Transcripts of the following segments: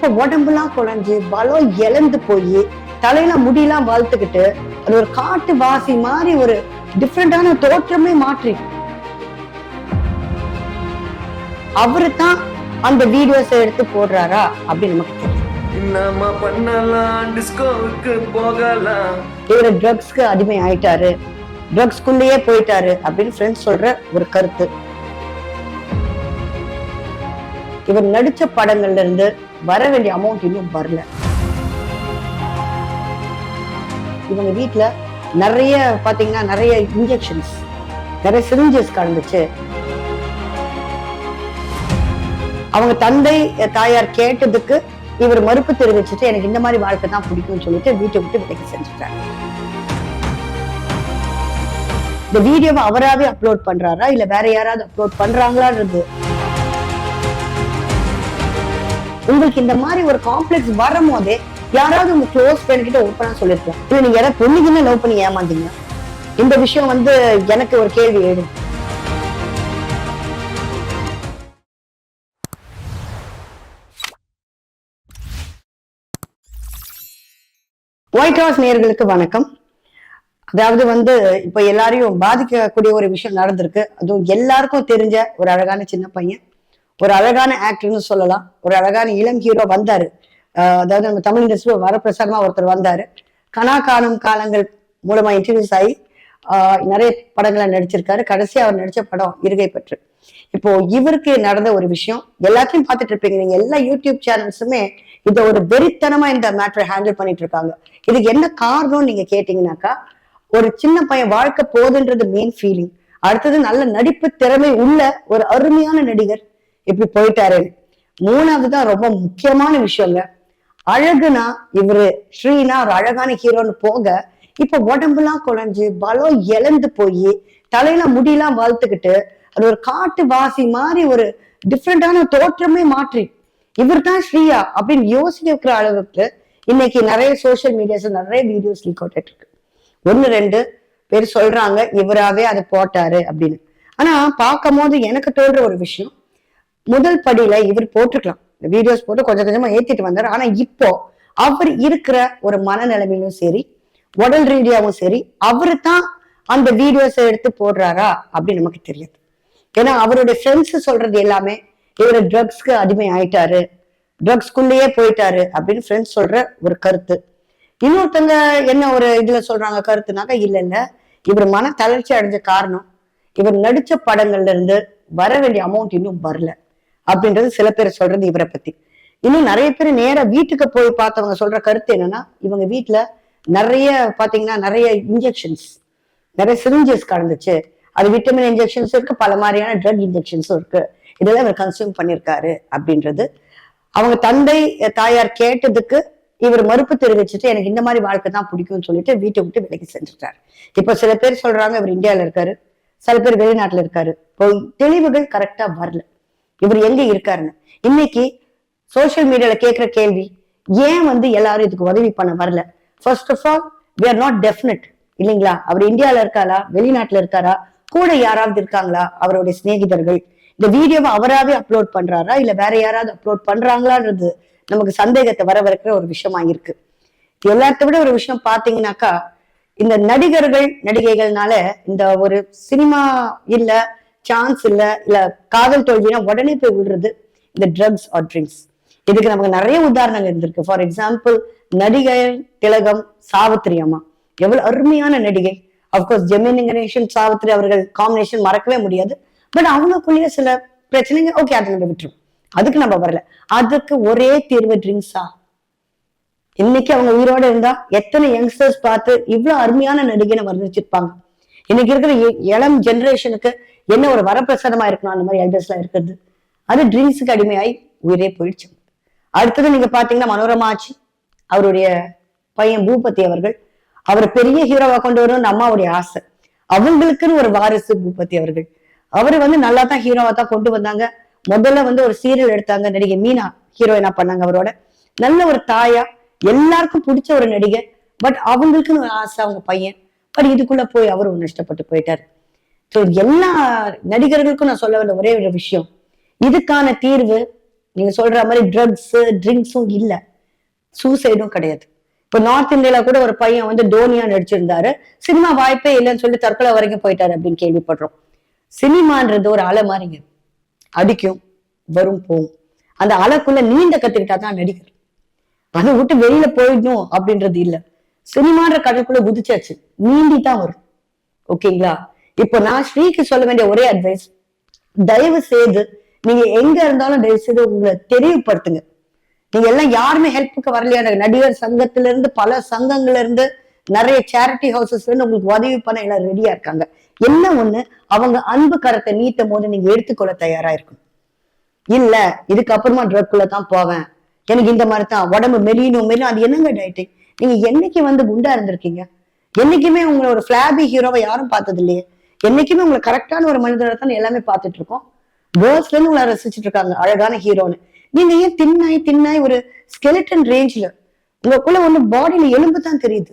இப்ப உடம்புலாம் குழஞ்சு பலம் இழந்து போய் தலையில முடியெல்லாம் வளர்த்துக்கிட்டு அது ஒரு காட்டு வாசி மாதிரி ஒரு டிஃப்ரெண்டான தோற்றமே மாற்றி. அவரு தான் அந்த வீடியோஸ் எடுத்து போடுறாரா அப்படின்னு நமக்கு தெரியும். என்னம்மா பண்ணலாம்? டிஸ்கோவுக்கு போகலாம். இவர் ட்ரக்ஸ்க்கு அடிமை ஆயிட்டாரு ட்ரக்ஸ்குள்ளேயே போயிட்டாரு அப்படின்னு ஃப்ரெண்ட்ஸ் சொல்ற ஒரு கருத்து. இவர் நடிச்ச படங்கள்ல இருந்து வர வேண்டிய அமௌண்ட் இன்னும் வரல. இவங்க வீட்டுல நிறைய பாத்தீங்கன்னா நிறைய இன்ஜெக்ஷன்ஸ் நிறைய சிரிஞ்சஸ் கலந்துச்சு. அவங்க தந்தை தாயார் கேட்டதுக்கு இவர் மறுப்பு தெரிவிச்சுட்டு எனக்கு இந்த மாதிரி வாழ்க்கை தான் பிடிக்கும்னு சொல்லிட்டு வீட்டை விட்டு விலைக்கு செஞ்சுட்டாரு இந்த வீடியோவை அவராவே அப்லோட் பண்றாரா? இல்ல வேற யாராவது அப்லோட் பண்றாங்களான்றது உங்களுக்கு இந்த மாதிரி ஒரு காம்ப்ளெக்ஸ் வரும் போதே யாராவது உங்க க்ளோஸ் ஃப்ரெண்ட் கிட்ட ஓப்பனா சொல்லிருப்போம் இல்ல நீங்க யாராவது பொண்ணுக்குன்னு லவ் பண்ணி ஏமாந்தீங்க. இந்த விஷயம் வந்து எனக்கு ஒரு கேள்வி எழுது. ஒயிட் ஹவுஸ் நேயர்களுக்கு வணக்கம். அதாவது வந்து இப்ப எல்லாரையும் பாதிக்கக்கூடிய ஒரு விஷயம் நடந்திருக்கு. அதுவும் எல்லாருக்கும் தெரிஞ்ச ஒரு அழகான சின்ன பையன். ஒரு அழகான ஆக்டர்னு சொல்லலாம். ஒரு அழகான இளம் ஹீரோ வந்தாரு. அதாவது நம்ம தமிழ் இண்டஸ்ட்ரி வரப்பிரசாரமா ஒருத்தர் வந்தாரு. கனா காணும் காலங்கள் மூலமா இன்ட்ரடியூஸ் ஆகி ஆஹ் நிறைய படங்களை நடிச்சிருக்காரு. கடைசியா அவர் நடிச்ச படம் இருகை பெற்று. இப்போ இவருக்கு நடந்த ஒரு விஷயம் எல்லாத்தையும் பார்த்துட்டு இருப்பீங்க. நீங்க எல்லா யூடியூப் சேனல்ஸுமே இதை ஒரு வெறித்தனமா இந்த மேட்டரை ஹேண்டில் பண்ணிட்டு இருக்காங்க. இதுக்கு என்ன காரணம் நீங்க கேட்டீங்கன்னாக்கா ஒரு சின்ன பையன் வாழ்க்கை போதுன்றது மெயின் ஃபீலிங் அடுத்தது நல்ல நடிப்பு திறமை உள்ள ஒரு அருமையான நடிகர் இப்படி போயிட்டாரு. மூணாவது தான் ரொம்ப முக்கியமான விஷயங்க. அழகுனா இவரு ஸ்ரீனா ஒரு அழகான ஹீரோன்னு போக இப்ப உடம்புலாம் குழஞ்சு பலம் இழந்து போய் தலையில முடியெல்லாம் வளர்த்துக்கிட்டு அது ஒரு காட்டு வாசி மாதிரி ஒரு டிஃப்ரெண்டான தோற்றமே மாற்றி. இவர் தான் ஸ்ரீயா அப்படின்னு யோசிக்க இருக்கிற அளவுக்கு இன்னைக்கு நிறைய சோசியல் மீடியாஸ் நிறைய வீடியோஸ் லீக் அவுட் இருக்கு. ஒன்னு ரெண்டு பேர் சொல்றாங்க இவராவே அதை போட்டாரு அப்படின்னு. ஆனா பார்க்கும் போது எனக்கு தோன்ற ஒரு விஷயம் முதல் படியில இவர் போட்டிருக்கலாம் இந்த வீடியோஸ் போட்டு கொஞ்சம் கொஞ்சமா ஏத்திட்டு வந்தார். ஆனா இப்போ அவர் இருக்கிற ஒரு மனநிலைமையிலும் சரி உடல் ரீதியாவும் சரி அவரு தான் அந்த வீடியோஸை எடுத்து போடுறாரா அப்படின்னு நமக்கு தெரியாது. ஏன்னா அவருடைய ஃப்ரெண்ட்ஸ் சொல்றது எல்லாமே இவர் ட்ரக்ஸ்க்கு அடிமை ஆயிட்டாரு ட்ரக்ஸ்குள்ளேயே போயிட்டாரு அப்படின்னு ஃப்ரெண்ட்ஸ் சொல்ற ஒரு கருத்து. இன்னொருத்தங்க என்ன ஒரு இதுல சொல்றாங்க கருத்துனாக்கா இல்ல இல்ல. இவர் மன தளர்ச்சி அடைஞ்ச காரணம் இவர் நடிச்ச படங்கள்ல இருந்து வர வேண்டிய அமௌண்ட் இன்னும் வரல. அப்படின்றது சில பேர் சொல்றது இவரை பத்தி. இன்னும் நிறைய பேர் நேரா வீட்டுக்கு போய் பார்த்தவங்க சொல்ற கருத்து என்னன்னா இவங்க வீட்டுல நிறைய பாத்தீங்கன்னா நிறைய இன்ஜெக்ஷன்ஸ் நிறைய சிரிஞ்சஸ் கலந்துச்சு. அது விட்டமின் இன்ஜெக்ஷன்ஸும் இருக்கு பல மாதிரியான ட்ரக் இன்ஜெக்ஷன்ஸும் இருக்கு. இதெல்லாம் இவர் கன்சியூம் பண்ணியிருக்காரு அப்படின்றது. அவங்க தந்தை தாயார் கேட்டதுக்கு இவர் மறுப்பு தெரிவிச்சுட்டு எனக்கு இந்த மாதிரி வாழ்க்கை தான் பிடிக்கும்னு சொல்லிட்டு வீட்டை விட்டு விலகி சென்றுட்டார். இப்போ சில பேர் சொல்றாங்க இவர் இந்தியால இருக்காரு. சில பேர் வெளிநாட்டுல இருக்காரு. இப்போ தெளிவுகள் கரெக்டா வரல. இவர் எங்க இருக்காருன்னு. இன்னைக்கு சோசியல் மீடியால கேட்கிற கேள்வி ஏன் வந்து எல்லாரும் இதுக்கு உதவி பண்ண வரல? First of all we are not definite இல்லைங்களா? அவர் இந்தியால இருக்காரா? வெளிநாட்டுல இருக்காரா? கூட யாராவது இருக்காங்களா? அவருடைய சிநேகிதர்கள். இந்த வீடியோவை அவராவே அப்லோட் பண்றாரா? இல்ல வேற யாராவது அப்லோட் பண்றாங்களான்றது நமக்கு சந்தேகத்தை வர வைக்கிற ஒரு விஷயமா இருக்கு. எல்லாத்த விட ஒரு விஷயம் பாத்தீங்கன்னாக்கா இந்த நடிகர்கள் நடிகைகள்னால இந்த ஒரு சினிமா இல்ல சான்ஸ் இல்ல இல்ல காதல் தோல்வினா உடனே போய் விடுறது இந்த ட்ரக்ஸ் ஆர் ட்ரிங்க்ஸ் இதுக்கு நமக்கு நிறைய உதாரணங்கள் இருந்திருக்கு. ஃபார் எக்ஸாம்பிள் நடிகை திலகம் சாவித்திரி அம்மா. எவ்வளவு அருமையான நடிகை. அப்கோர்ஸ் ஜெமினி கணேசன் சாவித்ரி அவர்கள் காம்பினேஷன் மறக்கவே முடியாது. பட் அவங்களுக்குள்ளேயே சில பிரச்சனைங்க ஓகே அதை நம்ம விட்டுரும். அதுக்கு நம்ம வரல. அதுக்கு ஒரே தீர்வு ட்ரிங்க்ஸா இன்னைக்கு அவங்க உயிரோட இருந்தா எத்தனை யங்ஸ்டர்ஸ் பார்த்து இவ்வளவு அருமையான நடிகைன்னு வர்ணிச்சிருப்பாங்க. இன்னைக்கு இருக்கிற இளம் ஜெனரேஷனுக்கு என்ன ஒரு வரப்பிரசாதமா இருக்கணும் அந்த மாதிரி எல்டர்ஸ் எல்லாம் இருக்கிறது? அது ட்ரிங்க்ஸுக்கு அடிமையாய் உயிரே போயிடுச்சு. அடுத்தது நீங்க பாத்தீங்கன்னா மனோரமாச்சி அவருடைய பையன் பூபதி அவர்கள். அவரை பெரிய ஹீரோவா கொண்டு வரணும்னு அம்மாவுடைய ஆசை. அவங்களுக்குன்னு ஒரு வாரிசு பூபதி அவர்கள். அவரு வந்து நல்லா தான் ஹீரோவா தான் கொண்டு வந்தாங்க. முதல்ல வந்து ஒரு சீரியல் எடுத்தாங்க நடிகை மீனா ஹீரோயினா பண்ணாங்க அவரோட. நல்ல ஒரு தாயா எல்லாருக்கும் பிடிச்ச ஒரு நடிகை. பட் அவங்களுக்குன்னு ஒரு ஆசை அவங்க பையன். பட் இதுக்குள்ள போய் அவரும் நஷ்டப்பட்டு போயிட்டாரு. எல்லா நடிகர்களுக்கும் நான் சொல்ல வேண்டிய ஒரே ஒரு விஷயம். இதுக்கான தீர்வு நீங்க சொல்ற மாதிரி ட்ரக்ஸ் ட்ரிங்க்ஸும் இல்ல. சூசைடும் கிடையாது. இப்ப நார்த் இந்தியால கூட ஒரு பையன் வந்து டோனியா நடிச்சிருந்தாரு. சினிமா வாய்ப்பே இல்லைன்னு சொல்லி தற்கொலை வரைக்கும் போயிட்டாரு அப்படின்னு கேள்விப்படுறோம். சினிமான்றது ஒரு அலை மாதிரிங்க அடிக்கும் வரும் போகும். அந்த அலைக்குள்ள நீந்த கத்துக்கிட்டா தான் நடிகர். அதை விட்டு வெளியில போயிடணும் அப்படின்றது இல்ல. சினிமான்ற கடலுக்குள்ள குதிச்சாச்சு. நீந்தி தான் வரும். ஓகேங்களா? இப்போ நான் ஸ்ரீக்கு சொல்ல வேண்டிய ஒரே அட்வைஸ் தயவு செய்து நீங்க எங்க இருந்தாலும் தயவு செய்து உங்களை தெளிவுபடுத்துங்க. நீங்க எல்லாம் யாருமே ஹெல்ப்புக்கு வரலையா? நடிகர் சங்கத்துல இருந்து பல சங்கங்கள்ல இருந்து நிறைய சேரிட்டி ஹவுசஸ்ல இருந்து உங்களுக்கு உதவி பண்ண எல்லாம் ரெடியா இருக்காங்க. என்ன ஒண்ணு? அவங்க அன்பு கரத்தை நீட்டும் போது நீங்க எடுத்துக்கொள்ள தயாரா இருக்கும் இல்ல இதுக்கப்புறமா ட்ரக்குள்ள தான் போவேன். எனக்கு இந்த மாதிரி தான் உடம்பு மெலியணும் மெலியும் அது என்னங்க டயட்டிங் நீங்க என்னைக்கு வந்து குண்டா இருந்திருக்கீங்க? என்னைக்குமே உங்களை ஒரு ஃபிளாபி ஹீரோவை யாரும் பார்த்தது இல்லையே என்னைக்குமே உங்களை கரெக்டான ஒரு மனிதரை தான் எல்லாமே பார்த்துட்டு இருக்கோம். கேர்ள்ஸ்ல இருந்து உங்களை ரசிச்சுட்டு இருக்காங்க அழகான ஹீரோன்னு நீங்க ஏன் தின்னாய் தின்னாய் ஒரு ஸ்கெலிட்டன் ரேஞ்ச்ல உங்களுக்குள்ள ஒண்ணு பாடியில எலும்பு தான் தெரியுது.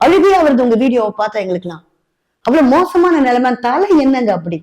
அழுகையா வருது உங்க வீடியோவை பார்த்தா எங்களுக்குலாம் அவ்வளவு மோசமான நிலைமை தலை என்னங்க அப்படி?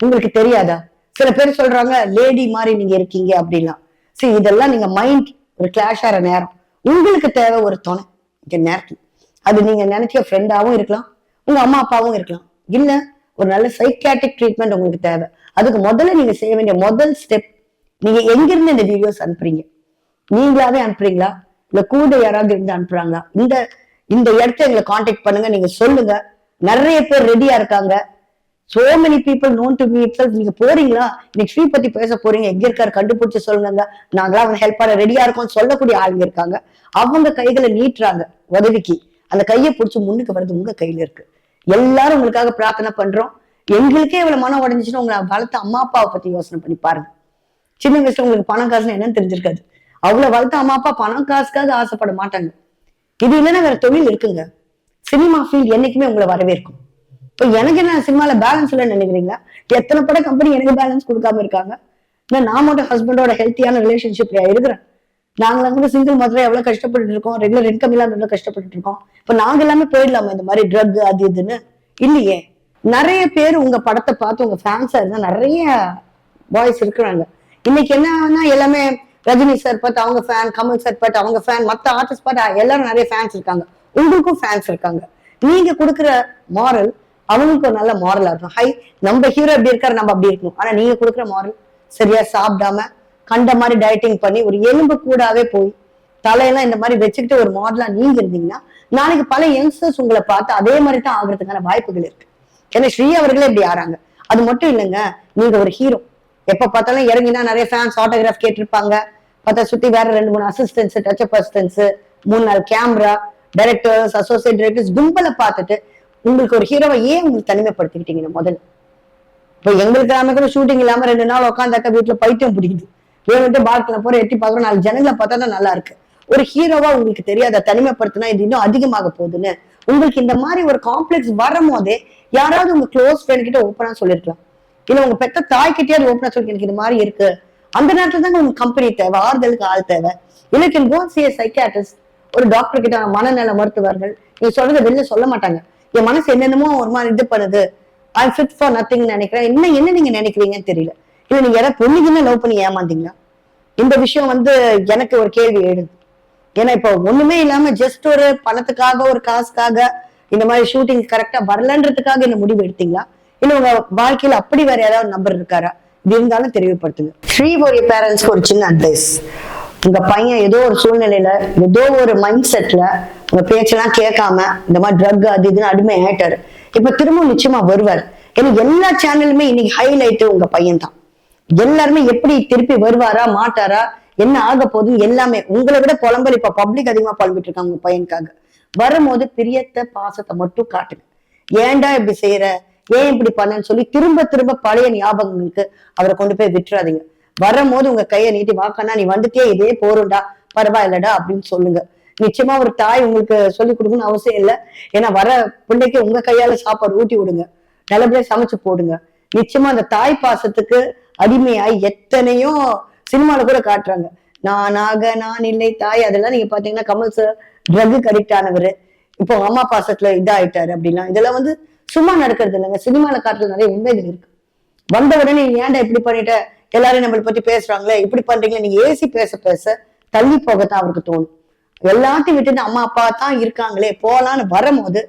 உங்களுக்கு தெரியாதா? சில பேர் சொல்றாங்க லேடி மாதிரி நீங்க இருக்கீங்க அப்படிலாம் சரி இதெல்லாம் நீங்க மைண்ட் ஒரு கிளாஷ் ஆகிற நேரம். உங்களுக்கு தேவை ஒரு துணை. இந்த நேரத்துல அது நீங்க நினைச்ச ஃப்ரெண்டாவும் இருக்கலாம். உங்க அம்மா அப்பாவும் இருக்கலாம். இல்ல ஒரு நல்ல சைக்காட்டிக் ட்ரீட்மெண்ட் உங்களுக்கு தேவை. அதுக்கு முதல்ல நீங்க செய்ய வேண்டிய முதல் ஸ்டெப் நீங்க எங்கிருந்து இந்த வீடியோஸ் அனுப்புறீங்க? நீங்களாவே அனுப்புறீங்களா? இல்ல கூட யாராவது இருந்து அனுப்புறாங்களா? இந்த இந்த இடத்த எங்களை காண்டாக்ட் பண்ணுங்க நீங்க சொல்லுங்க. நிறைய பேர் ரெடியா இருக்காங்க. So many people known to me நீங்க போறீங்களா? இன்னைக்கு ஸ்ரீ பத்தி பேச போறீங்க. எங்க இருக்காரு கண்டுபிடிச்சு சொல்லுங்க நாங்களாம் அவங்க ஹெல்ப் பண்ண ரெடியா இருக்கோம்னு சொல்லக்கூடிய ஆளுங்க இருக்காங்க. அவங்க கைகளை நீட்டுறாங்க உதவிக்கு. அந்த கையை பிடிச்சி முன்னுக்கு வர்றது உங்க கையில இருக்கு. எல்லாரும் உங்களுக்காக பிரார்த்தனை பண்றோம். எங்களுக்கே இவ்வளவு மனம் உடஞ்சிச்சுன்னு உங்களை வளர்த்த அம்மா அப்பாவை பத்தி யோசனை பண்ணி பாருங்க. சின்ன வயசுல உங்களுக்கு பணம் காசுன்னு என்னன்னு தெரிஞ்சிருக்காது. அவ்வளவு வளர்த்த அம்மா அப்பா பணம் காசுக்காக ஆசைப்பட மாட்டாங்க. இது இல்லைன்னா வேற தொழில் இருக்குங்க. சினிமா ஃபீல்ட் என்னைக்குமே உங்களை வரவேற்கும். இப்போ எனக்கு என்ன சினிமால பேலன்ஸ் இல்லைன்னு நினைக்கிறீங்களா? எத்தனை பட கம்பெனி எனக்கு பேலன்ஸ் கொடுக்காம இருக்காங்க? நான் மட்டும் ஹஸ்பண்டோட ஹெல்த்தியான ரிலேஷன்ஷிப்ல இருக்கிறேன். நாங்களாம் கூட சிங்கிள் மதத்துல எவ்வளவு கஷ்டப்பட்டு இருக்கோம்? ரெகுலர் இன்கம் இல்லாம எவ்வளவு கஷ்டப்பட்டு இருக்கோம். இப்போ நாங்க எல்லாமே போயிடலாமா இந்த மாதிரி ட்ரக் அது இதுன்னு? இல்லையே. நிறைய பேர் உங்க படத்தை பார்த்து உங்க ஃபேன்ஸா இருந்தா நிறைய பாய்ஸ் இருக்கிறாங்க. இன்னைக்கு என்னன்னா எல்லாமே ரஜினி சார் பார்த்து அவங்க ஃபேன் கமல் சார் பார்த்து அவங்க ஃபேன் மத்த ஆர்டிஸ்ட் பார்த்து எல்லாரும் நிறைய ஃபேன்ஸ் இருக்காங்க. உங்களுக்கும் ஃபேன்ஸ் இருக்காங்க. நீங்க கொடுக்குற மாரல் அவங்களுக்கு ஒரு நல்ல மாரலா இருக்கும். ஹை நம்ம ஹீரோ எப்படி இருக்காரு நம்ம அப்படி இருக்கணும். ஆனா நீங்க கொடுக்குற மாரல் சரியா சாப்பிடாம கண்ட மாதிரி டயட்டிங் பண்ணி ஒரு எலும்பு கூடாவே போய் தலையெல்லாம் இந்த மாதிரி வச்சுக்கிட்டு ஒரு மாடலா நீங்க இருந்தீங்கன்னா நாளைக்கு பல யங்ஸ்டர்ஸ் உங்களை பார்த்து அதே மாதிரி தான் ஆகுறதுக்கான வாய்ப்புகள் இருக்கு. ஏன்னா ஸ்ரீ அவர்களே இப்படி ஆறாங்க. அது மட்டும் இல்லைங்க நீங்க ஒரு ஹீரோ எப்ப பார்த்தாலும் இறங்கினா நிறைய ஃபேன்ஸ் ஆட்டோகிராஃப் கேட்டிருப்பாங்க. பார்த்தா சுத்தி வேற ரெண்டு மூணு அசிஸ்டன்ஸ் டச்சப் அசிஸ்டன்ஸ் மூணு நாள் கேமரா டைரக்டர்ஸ் அசோசியேட் டைரக்டர்ஸ் கும்பலை பார்த்துட்டு உங்களுக்கு ஒரு ஹீரோவை ஏன் உங்களுக்கு தனிமைப்படுத்திக்கிட்டீங்க முதல்ல? இப்போ எங்களுக்கு எல்லாமே கூட ஷூட்டிங் இல்லாம ரெண்டு நாள் உட்காந்தாக்க வீட்டுல பைத்தியம் பிடிக்குது. வேணுட்டு பார்க்கல போற எட்டி பார்க்குறோம். நாலு ஜனங்களை பார்த்தா தான் நல்லா இருக்கு. ஒரு ஹீரோவா உங்களுக்கு தெரியாத தனிமைப்படுத்தினா இது இன்னும் அதிகமாக போகுதுன்னு. உங்களுக்கு இந்த மாதிரி ஒரு காம்ப்ளெக்ஸ் வரும் போதே யாராவது உங்க க்ளோஸ் ஃப்ரெண்ட் கிட்ட ஓப்பனா சொல்லிருக்கலாம். இல்ல உங்க பெத்த தாய் கிட்டயாவது ஓப்பனா சொல்லி எனக்கு இது மாதிரி இருக்கு. அந்த நேரத்துல தாங்க உங்களுக்கு கம்பெனி தேவை ஆறுதலுக்கு ஆள் தேவை. இல்லை கேன் கோ சி சைக்காட்ரிஸ்ட் ஒரு டாக்டர் கிட்ட மனநல மருத்துவர்கள் நீங்க சொல்றதை வெளில சொல்ல மாட்டாங்க. என் மனசு என்னென்னமோ ஒரு மாதிரி இது பண்ணுது. ஐ ஃபிட் ஃபார் நத்திங் நினைக்கிறேன். என்ன என்ன நீங்க நினைக்கிறீங்கன்னு தெரியல. இல்ல நீங்க யாராவது பொண்ணுக்குன்னு லவ் பண்ணி ஏமாந்தீங்களா? இந்த விஷயம் வந்து எனக்கு ஒரு கேள்வி எழுது. ஏன்னா இப்போ ஒண்ணுமே இல்லாம ஜஸ்ட் ஒரு பணத்துக்காக ஒரு காசுக்காக இந்த மாதிரி ஷூட்டிங் கரெக்டா வரலன்றதுக்காக இந்த முடிவு எடுத்தீங்களா? இல்ல உங்க வாழ்க்கையில அப்படி வேற ஏதாவது நம்பர் இருக்காரா? இது இருந்தாலும் தெரியப்படுத்துங்க ஃப்ரீ ஒரு பேரண்ட்ஸ்க்கு ஒரு சின்ன அட்வைஸ் உங்க பையன் ஏதோ ஒரு சூழ்நிலையில ஏதோ ஒரு மைண்ட் செட்ல உங்க பேச்செல்லாம் கேட்காம இந்த மாதிரி ட்ரக் அது இதுன்னு அடிமை ஆயிட்டாரு இப்ப திரும்ப நிச்சயமா வருவார். ஏன்னா எல்லா சேனலுமே இன்னைக்கு ஹைலைட் உங்க பையன் தான் எல்லாருமே எப்படி திருப்பி வருவாரா மாட்டாரா என்ன ஆக போகுது எல்லாமே உங்களை விட புலம்பல் இப்ப பப்ளிக் அதிகமா புலம்பிட்டு இருக்காங்க உங்க பையனுக்காக. வரும்போது பிரியத்தை பாசத்தை மட்டும் காட்டுங்க. ஏன்டா இப்படி செய்யற? ஏன் இப்படி பண்ணன்னு சொல்லி திரும்ப திரும்ப பழைய ஞாபகங்களுக்கு அவரை கொண்டு போய் விட்டுறாதீங்க. வரும்போது உங்க கையை நீட்டி வாக்கண்ணா நீ வந்துட்டே இதே போறோம்டா பரவாயில்லடா அப்படின்னு சொல்லுங்க. நிச்சயமா ஒரு தாய் உங்களுக்கு சொல்லி கொடுக்கணும்னு அவசியம் இல்லை. ஏன்னா வர பிள்ளைக்கு உங்க கையால சாப்பாடு ஊட்டி விடுங்க. நல்லபடியா சமைச்சு போடுங்க. நிச்சயமா அந்த தாய் பாசத்துக்கு அடிமையாய் எத்தனையோ சினிமால கூட காட்டுறாங்க. நானாக நான் இல்லை தாய் அதெல்லாம் நீங்க பாத்தீங்கன்னா கமல் சார் ட்ரக்கு அடிக்ட் ஆனவர். இப்போ அம்மா பாசத்துல இதாயிட்டாரு அப்படிலாம் இதெல்லாம் வந்து சும்மா நடக்கிறது இல்லைங்க. சினிமால காட்டுறது நிறைய உண்மைகள் இருக்கு. வந்த உடனே நீ ஏன்டா இப்படி பண்ணிட்ட? எல்லாரும் நம்மளை பத்தி பேசுறாங்களே? இப்படி பண்றீங்களே? நீங்க ஏசி பேச பேச தள்ளி போகத்தான் அவருக்கு தோணும். எல்லாத்தையும் விட்டுட்டு அம்மா அப்பா தான் இருக்காங்களே போலான்னு வரும்போது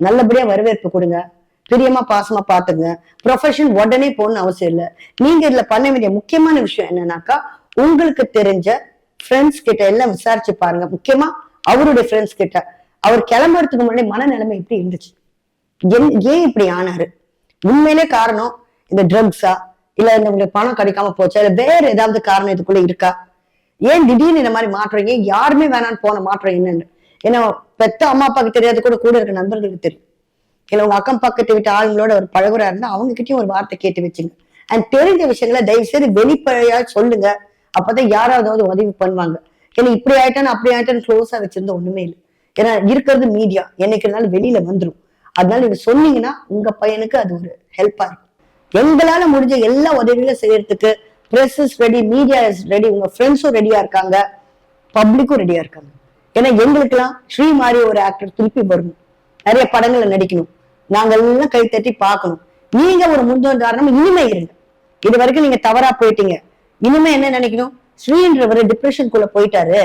நல்லபடியா வரவேற்பு கொடுங்க. பிரியமா பாசமா பாத்துங்க. ப்ரொஃபஷன் உடனே போகணும்னு அவசியம் இல்லை. நீங்க இதுல பண்ண வேண்டிய முக்கியமான விஷயம் என்னன்னாக்கா உங்களுக்கு தெரிஞ்ச ஃப்ரெண்ட்ஸ் கிட்ட எல்லாம் விசாரிச்சு பாருங்க. முக்கியமா அவருடைய ஃப்ரெண்ட்ஸ் கிட்ட. அவர் கிளம்புறதுக்கு முன்னாடி மனநிலைமை எப்படி இருந்துச்சு? என்- ஏன் இப்படி ஆனாரு? உண்மையிலே காரணம் இந்த ட்ரக்ஸா இல்ல இந்த உங்களுக்கு பணம் கிடைக்காம போச்சா? இல்ல வேற ஏதாவது காரணம் இதுக்குள்ள இருக்கா? ஏன் திடீர்னு இந்த மாதிரி மாற்றம்? ஏன் யாருமே வேணான்னு போன மாற்றம் என்னன்னு? ஏன்னா பெத்த அம்மா அப்பாவுக்கு தெரியாது கூட கூட இருக்க நண்பர்களுக்கு தெரியும். இல்லை உங்க அக்கம் பக்கத்து வீட்டு ஆளுங்களோட ஒரு பழகுறா இருந்தா அவங்க கிட்டயும் ஒரு வார்த்தை கேட்டு வச்சுங்க. அண்ட் தெரிஞ்ச விஷயங்களை தயவு செய்து வெளிப்படையா சொல்லுங்க. அப்பதான் யாராவது உதவி பண்ணுவாங்க. ஏன்னா இப்படி ஆயிட்டான்னு அப்படி ஆயிட்டான்னு க்ளோஸா வச்சிருந்தா ஒண்ணுமே இல்லை. ஏன்னா இருக்கிறது மீடியா என்னைக்கு இருந்தாலும் வெளியில வந்துரும். அதனால நீங்க சொன்னீங்கன்னா உங்க பையனுக்கு அது ஒரு ஹெல்ப்பா இருக்கும். எங்களால முடிஞ்ச எல்லா உதவிகளும் செய்யறதுக்கு press is ready media is ready உங்க ஃப்ரெண்ட்ஸும் ரெடியா இருக்காங்க. பப்ளிக்கும் ரெடியா இருக்காங்க. ஏன்னா எங்களுக்கெல்லாம் ஸ்ரீ மாதிரி ஒரு ஆக்டர் திருப்பி வரணும் நிறைய படங்கள்ல நடிக்கணும். நாங்க எல்லாம் கை தட்டி பார்க்கணும். நீங்க ஒரு முன்னுதாரணம் இனிமே இருங்க. இது வரைக்கும் நீங்க தவறா போயிட்டீங்க. இனிமே என்ன நினைக்கணும்? ஸ்ரீன்றவர் டிப்ரெஷனுக்குள்ள போயிட்டாரு.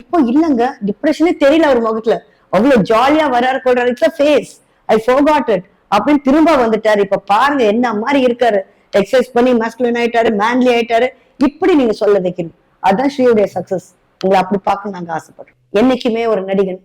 இப்போ இல்லங்க. டிப்ரெஷனே தெரியல அவர் முகத்துல. அவ்வளவு ஜாலியா வராரு கொள்றாரு it's face I forgot it அப்படின்னு திரும்ப வந்துட்டாரு. இப்ப பாருங்க என்ன மாதிரி இருக்காரு. எக்ஸசைஸ் பண்ணி மாஸ்குலின் ஆயிட்டாரு மேன்லி ஆயிட்டாரு. இப்படி நீங்க சொல்ல வைக்கணும். அதான் ஸ்ரீயுடைய சக்சஸ் உங்களை அப்படி பார்க்க நாங்க ஆசைப்படுறோம். என்னைக்குமே ஒரு நடிகன்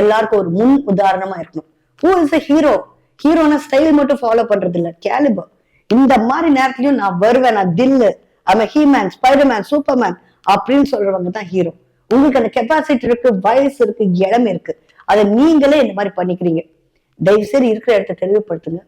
எல்லாருக்கும் ஒரு முன் உதாரணமா இருக்கணும். ஹூ இஸ் அ ஹீரோ ஹீரோனா ஸ்டைல் மட்டும் ஃபாலோ பண்றது இல்ல கேலிபர். இந்த மாதிரி நேரத்துலயும் நான் வருவேன் நான் தில்லு. அவன் ஹீமேன் ஸ்பைடர்மேன் சூப்பர்மேன் அப்படின்னு சொல்றவங்க தான் ஹீரோ உங்களுக்கு அந்த கெப்பாசிட்டி இருக்கு வயசு இருக்கு இடம் இருக்கு. அதை நீங்களே இந்த மாதிரி பண்ணிக்கிறீங்க. தயவு செய்து இருக்கிற இடத்த தெளிவுபடுத்துங்க.